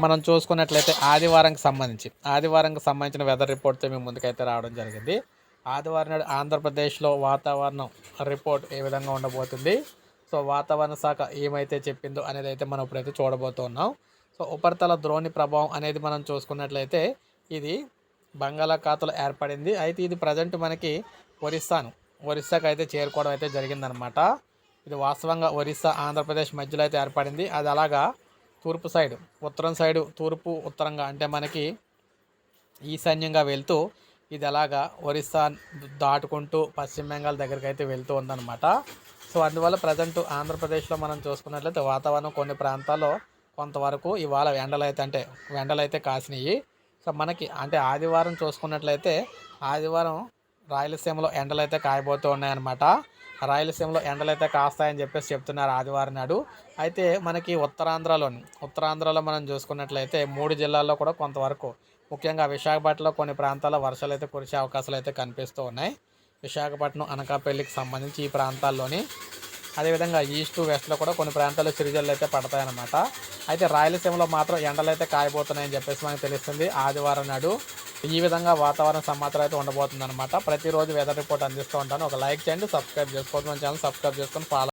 మనం చూసుకున్నట్లయితే ఆదివారంకి సంబంధించి ఆదివారంకి సంబంధించిన వెదర్ రిపోర్ట్తో మేము ముందుకైతే రావడం జరిగింది. ఆదివారం నాడు ఆంధ్రప్రదేశ్లో వాతావరణం రిపోర్ట్ ఏ విధంగా ఉండబోతుంది? సో వాతావరణ శాఖ ఏమైతే చెప్పిందో అనేది అయితే మనం ఇప్పుడైతే చూడబోతున్నాం సో ఉపరితల ద్రోణి ప్రభావం అనేది మనం చూసుకున్నట్లయితే ఇది బంగాళాఖాతంలో ఏర్పడింది. అయితే ఇది ప్రజెంట్ మనకి ఒరిస్సాను. ఒరిస్సాకు అయితే చేరుకోవడం అయితే జరిగిందనమాట. ఇది వాస్తవంగా ఒరిస్సా ఆంధ్రప్రదేశ్ మధ్యలో అయితే ఏర్పడింది. అది అలాగా తూర్పు సైడ్ ఉత్తరం సైడు తూర్పు ఉత్తరంగా అంటే మనకి ఈశాన్యంగా వెళ్తూ ఇది ఎలాగా ఒరిస్సా దాటుకుంటూ పశ్చిమ బెంగాల్ దగ్గరికి అయితే వెళ్తూ ఉందన్నమాట. సో అందువల్ల ప్రజెంట్ ఆంధ్రప్రదేశ్లో మనం చూసుకున్నట్లయితే వాతావరణం కొన్ని ప్రాంతాల్లో కొంతవరకు ఇవాళ ఎండలు అయితే అంటే ఎండలు అయితే కాసినాయి. సో మనకి అంటే ఆదివారం చూసుకున్నట్లయితే ఆదివారం రాయలసీమలో ఎండలు అయితే కాయబోతూ ఉన్నాయన్నమాట. రాయలసీమలో ఎండలు అయితే కాస్తాయని చెప్పేసి చెప్తున్నారు ఆదివారం నాడు. అయితే మనకి ఉత్తరాంధ్రలోని ఉత్తరాంధ్రలో మనం చూసుకున్నట్లయితే మూడు జిల్లాల్లో కూడా కొంతవరకు ముఖ్యంగా విశాఖపట్నంలో కొన్ని ప్రాంతాల్లో వర్షాలు అయితే కురిసే అవకాశాలు అయితే కనిపిస్తూ ఉన్నాయి. విశాఖపట్నం అనకాపల్లికి సంబంధించి ఈ ప్రాంతాల్లోని అదేవిధంగా ఈస్ట్ వెస్ట్లో కూడా కొన్ని ప్రాంతాల్లో చిరుజల్లు అయితే పడతాయన్నమాట. అయితే రాయలసీమలో మాత్రం ఎండలు అయితే కాయబోతున్నాయని చెప్పేసి మనకు తెలుస్తుంది ఆదివారం నాడు. ఈ విధంగా వాతావరణ సమాచారం అయితే ఉండబోతుంది అనమాట ప్రతిరోజు వెదర్ రిపోర్ట్ అందిస్తూ ఉంటాను. ఒక లైక్ చేయండి సబ్స్క్రైబ్ చేసుకోవద్దు మన ఛానల్ సబ్స్క్రైబ్ చేసుకొని ఫాలో